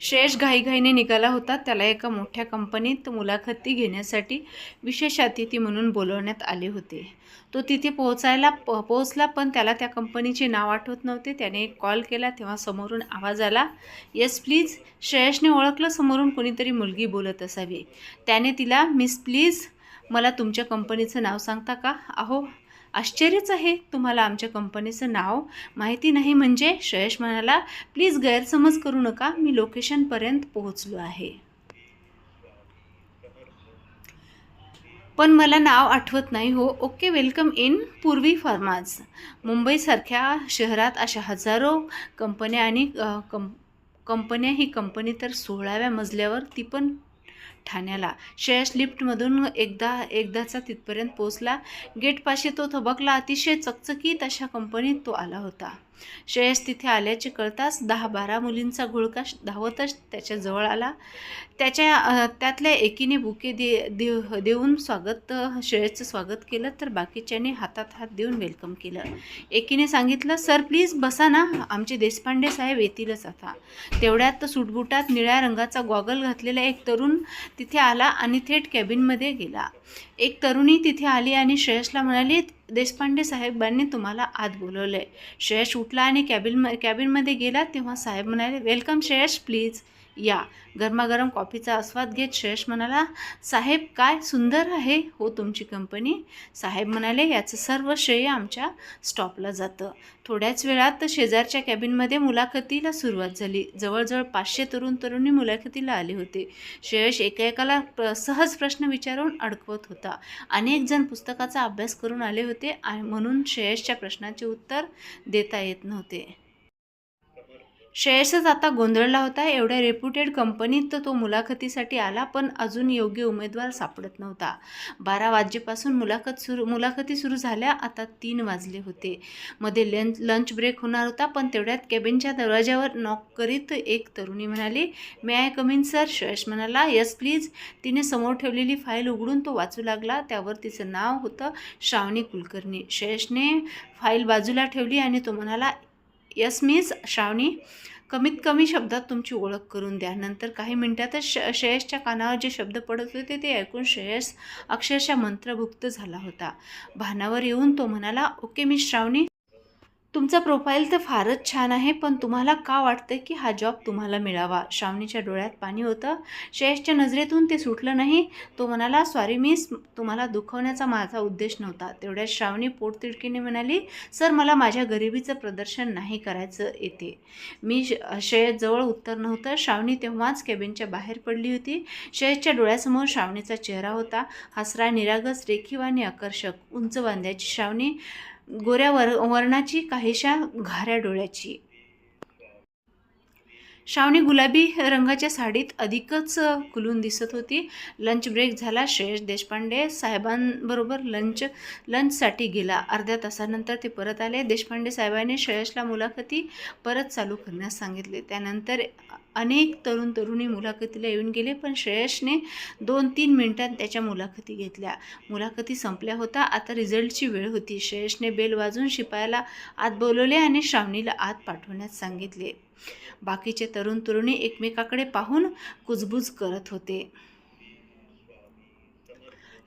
श्रेयस घाईघाईने निघाला होता. त्याला एका मोठ्या कंपनीत मुलाखती घेण्यासाठी विशेष अतिथी म्हणून बोलवण्यात आले होते. तो तिथे पोहोचायला प पोहोचला पण त्याला त्या कंपनीचे नाव आठवत नव्हते. त्याने एक कॉल केला तेव्हा समोरून आवाज आला येस प्लीज. श्रेयसने ओळखलं समोरून कोणीतरी मुलगी बोलत असावी. त्याने तिला मिस प्लीज मला तुमच्या कंपनीचं नाव सांगता का? अहो आश्चर्यच आहे तुम्हाला आमच्या कंपनीचं नाव. माहिती नाही म्हणजे श्रेयश म्हणाला प्लीज गैरसमज करू नका मी लोकेशनपर्यंत पोहोचलो आहे. पण मला नाव आठवत नाही हो. ओके वेलकम इन पूर्वी फार्माज. मुंबईसारख्या शहरात अशा हजारो कंपन्या आणि कंप कंपन्या ही कंपनी तर सोळाव्या मजल्यावर ती पण ठाण्याला. श्रेयस लिफ्टमधून एकदा एकदाचा तिथपर्यंत पोचला गेटपाशी तो थबकला. अतिशय चकचकीत अशा कंपनीत तो आला होता. श्रेयस तिथे आल्याचे कळताच दहा बारा मुलींचा घोळका धावतच त्याच्याजवळ आला. त्याच्या त्यातल्या एकीने बुके दे देव देऊन स्वागत श्रेयसचं स्वागत केलं तर बाकीच्याने हातात हात देऊन वेलकम केलं. एकीने सांगितलं सर प्लीज बसा ना आमचे देशपांडे साहेब येतीलच आता. तेवढ्यात सुटबुटात निळ्या रंगाचा गॉगल घातलेला एक तरुण तिथे आला आणि थेट कॅबिनमध्ये गेला. एक तरुणी तिथे आली आणि श्रेयसला म्हणाली देशपांडे साहेबांनी तुम्हाला आत बोलवलं आहे श्रेयश उठला आणि कॅबिन कॅबिनमध्ये गेला तेव्हा साहेब म्हणाले वेलकम श्रेयश प्लीज. या. गरमागरम कॉफीचा आस्वाद घेत श्रेयश म्हणाला साहेब काय सुंदर आहे हो तुमची कंपनी साहेब म्हणाले याचं सर्व श्रेय आमच्या स्टॉपला जातं. थोड्याच वेळात शेजारच्या कॅबिनमध्ये मुलाखतीला सुरुवात झाली. जवळजवळ पाचशे तरुण तरुणी मुलाखतीला आले होते. श्रेयश एका एकाला प्र सहज प्रश्न विचारून अडकवत होता. अनेक जण पुस्तकाचा अभ्यास करून आले होते आणि म्हणून श्रेयशच्या प्रश्नाचे उत्तर देता येत नव्हते. श्रेयसच आता गोंधळला होता. एवढ्या रेप्युटेड कंपनीत तर तो मुलाखतीसाठी आला पण अजून योग्य उमेदवार सापडत नव्हता. बारा वाजेपासून मुलाखत सुरू मुलाखती सुरू झाल्या आता तीन वाजले होते. मध्ये लंच लंच ब्रेक होणार होता पण तेवढ्यात केबिनच्या दरवाज्यावर नॉक करीत एक तरुणी म्हणाली may I come in sir Shreyas म्हणाला यस प्लीज तिने समोर ठेवलेली फाईल उघडून तो वाचू लागला. त्यावर तिचं नाव होतं श्रावणी कुलकर्णी. श्रेयसने फाईल बाजूला ठेवली आणि तो म्हणाला यस मीन्स श्रावणी. कमीत कमी शब्दात तुमची ओळख करून द्या. नंतर काही मिनिटातच श श्रेयसच्या कानावर जे शब्द पडत होते ते ऐकून श्रेयस अक्षरशः मंत्रभुक्त झाला होता. भानावर येऊन तो म्हणाला ओके मी श्रावणी. तुमचा प्रोफाईल तर फारच छान आहे पण तुम्हाला का वाटतं की हा जॉब तुम्हाला मिळावा? श्रावणीच्या डोळ्यात पाणी होतं. श्रेयसच्या नजरेतून ते सुटलं नाही. तो म्हणाला सॉरी मिस तुम्हाला दुखवण्याचा माझा उद्देश नव्हता. तेवढ्यात श्रावणी पोटतिडकीने म्हणाली सर मला माझ्या गरिबीचं प्रदर्शन नाही करायचं येते. मी श- श्रेयसजवळ उत्तर नव्हतं. श्रावणी तेव्हाच केबिनच्या बाहेर पडली होती. श्रेयसच्या डोळ्यासमोर श्रावणीचा चेहरा होता. हसरा निरागस रेखीव आणि आकर्षक उंच बांध्याची श्रावणी. गोऱ्या वर वर्णाची काहीशा घाऱ्या डोळ्याची. श्रावणी गुलाबी रंगाच्या साडीत अधिकच खुलून दिसत होती. लंच ब्रेक झाला श्रेयस देशपांडे साहेबांबरोबर लंच लंचसाठी गेला. अर्ध्या तासानंतर ते परत आले. देशपांडे साहेबांनी श्रेयसला मुलाखती परत चालू करण्यास सांगितले. त्यानंतर अनेक तरुण तरुणी मुलाखतीला येऊन गेले पण श्रेयसने दोन तीन मिनिटात त्याच्या मुलाखती घेतल्या. मुलाखती संपल्या होता. आता रिझल्टची वेळ होती. श्रेयसने बेल वाजून शिपायाला आत बोलवले आणि श्रावणीला आत पाठवण्यास सांगितले. बाकीचे तरुण तरुणी एकमेकाकडे पाहून कुजबूज करत होते.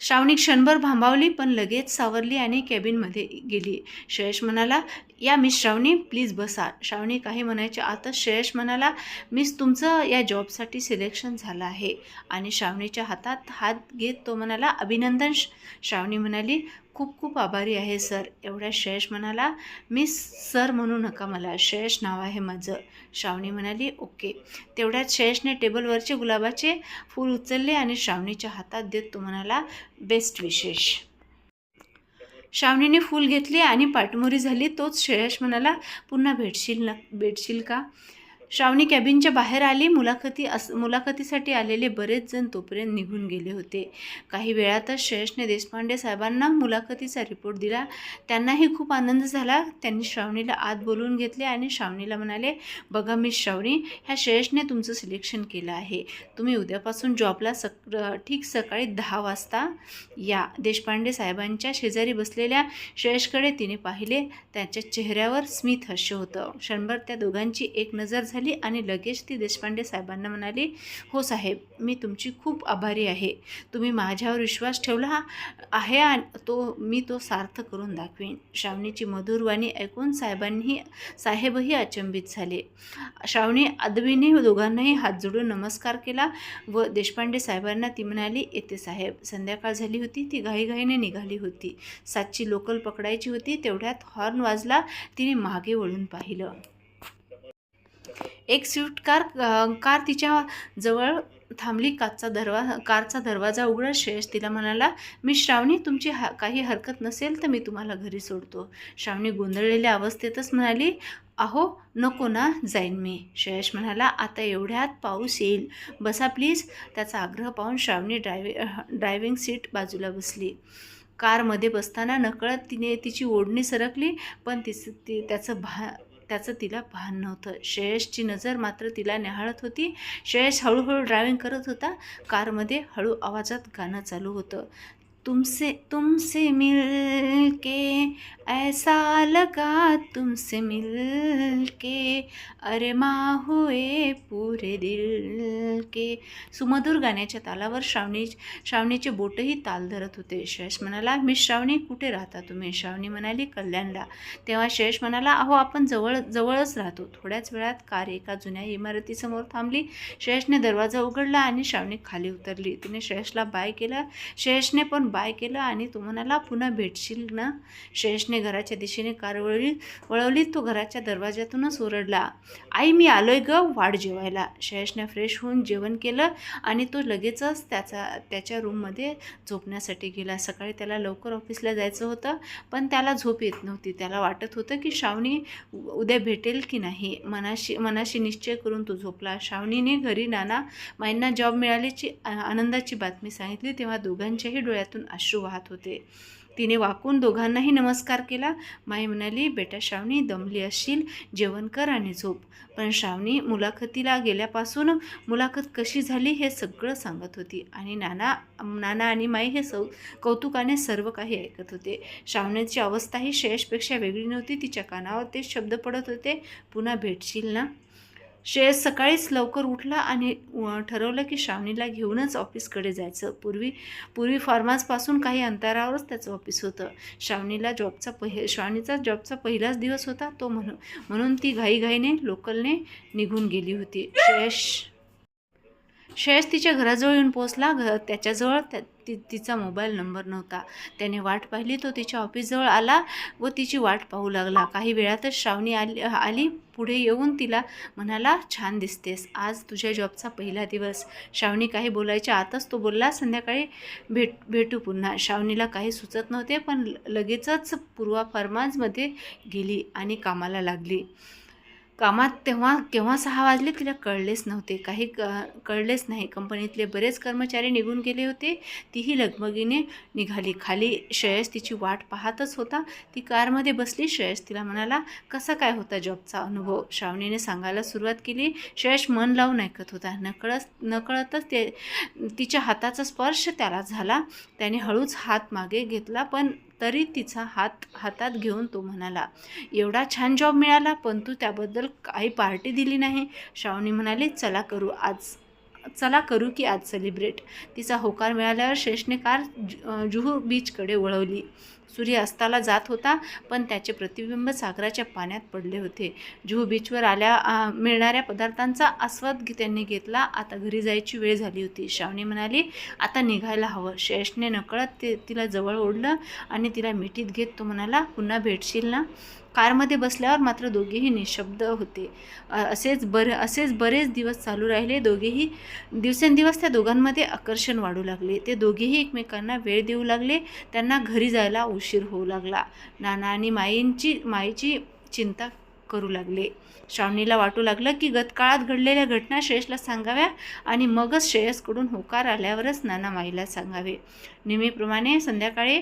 श्रावणी क्षणभर भांबावली पण लगेच सावरली आणि कॅबिनमध्ये गेली. श्रेयश म्हणाला या मिस श्रावणी प्लीज बसा. श्रावणी काही म्हणायच्या आतच श्रेयश म्हणाला मिस तुमचं या जॉबसाठी सिलेक्शन झालं आहे. आणि श्रावणीच्या हातात हात घेत तो म्हणाला अभिनंदन. श- श्रावणी म्हणाली खूप खूप आभारी आहे सर. एवढ्या श्रेयश म्हणाला मी सर म्हणू नका मला. श्रेयश नाव आहे माझं. श्रावणी म्हणाली ओके. तेवढ्यात श्रेयशने टेबलवरचे गुलाबाचे फूल उचलले आणि श्रावणीच्या हातात देत तो म्हणाला बेस्ट विशेष. श्रावणीने फूल घेतले आणि पाठमोरी झाली. तोच श्रेयश म्हणाला पुन्हा भेटशील ना भेटशील का? श्रावणी कॅबिनच्या बाहेर आली. मुलाखती अस मुलाखतीसाठी आलेले बरेच जण तोपर्यंत निघून गेले होते. काही वेळातच श्रेयशने देशपांडे साहेबांना मुलाखतीचा रिपोर्ट दिला. त्यांनाही खूप आनंद झाला. त्यांनी श्रावणीला आत बोलवून घेतले आणि श्रावणीला म्हणाले बघा मिस श्रावणी ह्या श्रेयशने तुमचं सिलेक्शन केलं आहे. तुम्ही उद्यापासून जॉबला सक ठीक सकाळी दहा वाजता या. देशपांडे साहेबांच्या शेजारी बसलेल्या श्रेयशकडे तिने पाहिले. त्याच्या चेहऱ्यावर स्मित हास्य होतं. क्षणभर त्या दोघांची एक नजर झाली. झाली आणि लगेच ती देशपांडे साहेबांना म्हणाली हो साहेब मी तुमची खूप आभारी आहे. तुम्ही माझ्यावर विश्वास ठेवला आहे आणि तो मी तो सार्थ करून दाखवीन. श्रावणीची मधुरवाणी ऐकून साहेबांनी साहेबही अचंबित झाले. श्रावणी अदवीने दोघांनाही हात जोडून नमस्कार केला व देशपांडे साहेबांना ती म्हणाली येते साहेब संध्याकाळ झाली होती ती घाईघाईने निघाली होती. सातची लोकल पकडायची होती तेवढ्यात हॉर्न वाजला तिने मागे वळून पाहिलं. एक स्विफ्ट कार कार तिच्या जवळ थांबली. काचचा दरवा कारचा दरवाजा उघडा श्रेयस तिला म्हणाला मी श्रावणी तुमची हा काही हरकत नसेल तर मी तुम्हाला घरी सोडतो. श्रावणी गोंधळलेल्या अवस्थेतच म्हणाली अहो नको ना जाईन मी. श्रेयश म्हणाला आता एवढ्यात पाऊस येईल. बसा प्लीज. त्याचा आग्रह पाहून श्रावणी ड्रायव्हि ड्रायव्हिंग सीट बाजूला बसली. कारमध्ये बसताना नकळत तिने तिची ओढणी सरकली पण तिचं ती त्याचं भा त्याचं तिला भान नव्हतं. श्रेयसची नजर मात्र तिला निहाळत होती. श्रेयस हळूहळू ड्रायव्हिंग करत होता. कारमध्ये हळू आवाजात गाणं चालू होतं. तुमसे तुमसे मिल के ऐसा लगा तुमसे मिल के अरमा हुए पूरे दिल के सुमधुर गाण्याच्या तालावर श्रावणी श्रावणीचे बोटही ताल धरत होते. शेष म्हणाला मी श्रावणी कुठे राहता तुम्ही श्रावणी म्हणाली कल्याणला. तेव्हा शेष म्हणाला अहो आपण जवळ जवळच राहतो. थोड्याच वेळात कार एका जुन्या इमारतीसमोर थांबली. शेषने दरवाजा उघडला आणि श्रावणी खाली उतरली. तिने शेषला बाय केलं. शेषने पण बाय केलं आणि तो म्हणाला पुन्हा भेटशील ना? श्रेयसने घराच्या दिशेने कार वळली वळवली तो घराच्या दरवाज्यातूनच ओरडला आई मी आलोय ग वाढ जेवायला. श्रेयसने फ्रेश होऊन जेवण केलं आणि तो लगेचच त्याचा त्याच्या रूममध्ये झोपण्यासाठी गेला. सकाळी त्याला लवकर ऑफिसला जायचं होतं पण त्याला झोप येत नव्हती. त्याला वाटत होतं की श्रावणी उद्या भेटेल की नाही. मनाशी मनाशी निश्चय करून तो झोपला. श्रावणीने घरी नाना माईंना जॉब मिळाल्याची आ- आनंदाची बातमी सांगितली. तेव्हा दोघांच्याही डोळ्यातून अश्रू वाहत होते. तिने वाकून दोघांनाही नमस्कार केला. माई म्हणाली बेटा श्रावणी दमली असशील जेवण कर आणि झोप. पण श्रावणी मुलाखतीला गेल्यापासून मुलाखत कशी झाली हे सगळं सांगत होती आणि नाना नाना आणि माई हे सौ कौतुकाने सर्व काही ऐकत होते. श्रावणीची अवस्थाही श्रेयसपेक्षा वेगळी नव्हती. तिच्या कानावर ते शब्द पडत होते पुन्हा भेटशील ना? श्रेयस सकाळीच लवकर उठला आणि ठरवलं की श्रावणीला घेऊनच ऑफिसकडे जायचं. पूर्वी पूर्वी फार्मासपासून काही अंतरावरच त्याचं ऑफिस होतं. श्रावणीला जॉबचा पहि श्रावणीचा जॉबचा पहिलाच दिवस होता. तो म्हणून म्हणून ती घाईघाईने लोकलने निघून गेली होती. श्रेयस श्रेयस तिच्या घराजवळ येऊन पोहोचला. घ त्याच्याजवळ त्या ती तिचा मोबाईल नंबर नव्हता. त्याने वाट पाहिली तो तिच्या ऑफिसजवळ आला व तिची वाट पाहू लागला. काही वेळातच श्रावणी आली आली. पुढे येऊन तिला म्हणाला छान दिसतेस. आज तुझ्या जॉबचा पहिला दिवस. श्रावणी काही बोलायच्या आतच तो बोलला संध्याकाळी भेट भेटू पुन्हा. श्रावणीला काही सुचत नव्हते पण लगेचच पूर्वा फार्माजमध्ये गेली आणि कामाला लागली. कामात तेव्हा केव्हा सहा वाजले तिला कळलेच नव्हते. काही क कळलेच नाही. कंपनीतले बरेच कर्मचारी निघून गेले होते. तीही लगबगीने निघाली. खाली श्रेयस तिची वाट पाहतच होता. ती कारमध्ये बसली. श्रेयस तिला म्हणाला कसा काय होता जॉबचा अनुभव? श्रावणीने सांगायला सुरुवात केली. श्रेयस मन लावून ऐकत होता. नकळत नकळतच ते तिच्या हाताचा स्पर्श त्याला झाला. त्याने हळूच हात मागे घेतला पण तरी तिचा हात हातात घेऊन तो म्हणाला एवढा छान जॉब मिळाला पण तू त्याबद्दल काही पार्टी दिली नाही. श्रावणी म्हणाली चला करू आज चला करू की आज सेलिब्रेट तिचा होकार मिळाल्यावर शेषने कार जुहू बीचकडे वळवली. सूर्य अस्ताला जात होता पण त्याचे प्रतिबिंब सागराच्या पाण्यात पडले होते. जुहू बीचवर आल्या मिळणाऱ्या पदार्थांचा आस्वाद त्यांनी घेतला. आता घरी जायची वेळ झाली होती. श्रावणी म्हणाली आता निघायला हवं. शेषने नकळत ते तिला जवळ ओढलं आणि तिला मिठीत घेत तो म्हणाला पुन्हा भेटशील ना? कारमध्ये बसल्यावर मात्र दोघेही निशब्द होते. असेच बर असेच बरेच दिवस चालू राहिले. दोघेही दिवसेंदिवस त्या दोघांमध्ये आकर्षण वाढू लागले. ते दोघेही एकमेकांना वेळ देऊ लागले. त्यांना घरी जायला उशीर होऊ लागला. नाना आणि माईंची माईची चिंता करू लागले. श्रावणीला वाटू लागलं की गतकाळात घडलेल्या घटना श्रेयसला सांगाव्या आणि मगच श्रेयसकडून होकार आल्यावरच नाना माईला सांगावे. नेहमीप्रमाणे संध्याकाळी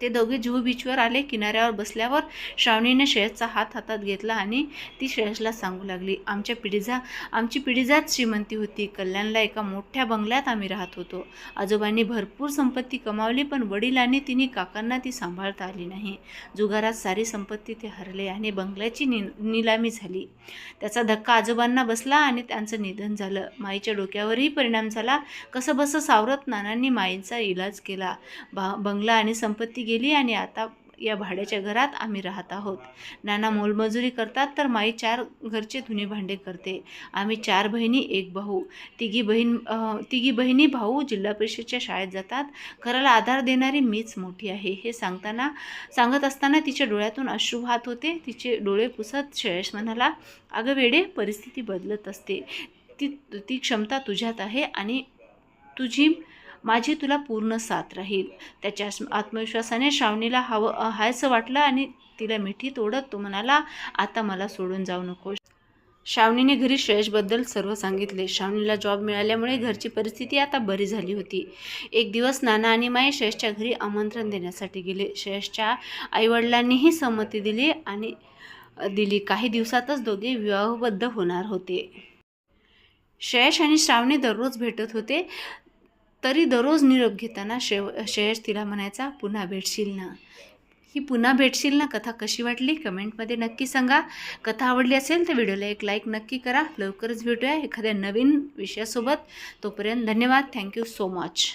ते दोघे जुहू बीचवर आले किनाऱ्यावर बसल्यावर श्रावणीने श्रेयसचा हात हातात घेतला आणि ती श्रेयसला सांगू लागली आमच्या पिढीजा आमची पिढीजात श्रीमंती होती. कल्याणला एका मोठ्या बंगल्यात आम्ही राहत होतो. आजोबांनी भरपूर संपत्ती कमावली पण वडील आणि तिन्ही काकांना ती सांभाळता आली नाही. जुगारात सारी संपत्ती ते हरले आणि बंगल्याची नि निलामी झाली. त्याचा धक्का आजोबांना बसला आणि त्यांचं निधन झालं. माईच्या डोक्यावरही परिणाम झाला. कसंबसं सावरत नानांनी माईंचा इलाज केला. बा बंगला आणि संपत्ती गेली आणि आता या भाड्याच्या घरात आम्ही राहत आहोत. नाना मोलमजुरी करतात तर माई चार घरचे धुणे भांडे करते. आम्ही चार बहिणी एक भाऊ. तिघी बहीण तिघी बहिणी भाऊ जिल्हा परिषदच्या शाळेत जातात. घराला आधार देणारी मीच मोठी आहे. हे सांगताना सांगत असताना तिच्या डोळ्यातून अश्रू वाहत होते. तिचे डोळे पुसत श्रेयस म्हणाला अगं वेडे परिस्थिती बदलत असते. ती ती क्षमता तुझ्यात आहे आणि तुझी माझी तुला पूर्ण साथ राहील. त्याच्या आत्मविश्वासाने श्रावणीला हवं हायचं वाटलं आणि तिला मिठी तोडत तो म्हणाला आता मला सोडून जाऊ नको श्रावणीने घरी श्रेयसबद्दल सर्व सांगितले. श्रावणीला जॉब मिळाल्यामुळे घरची परिस्थिती आता बरी झाली होती. एक दिवस नाना आणि माई श्रेयसच्या घरी आमंत्रण देण्यासाठी गेले. श्रेयसच्या आईवडिलांनीही संमती दिली आणि दिली. काही दिवसातच दोघे विवाहबद्ध होणार होते. श्रेयस आणि श्रावणी दररोज भेटत होते. तरी दररोज निरोप घेताना शेव श्रेयस तिला म्हणायचा पुन्हा भेटशील ना. ही पुन्हा भेटशील ना कथा कशी वाटली? कमेंटमध्ये नक्की सांगा. कथा आवडली असेल तर व्हिडिओला एक लाईक नक्की करा. लवकरच भेटूया एखाद्या नवीन विषयासोबत. तोपर्यंत धन्यवाद. Thank you so much.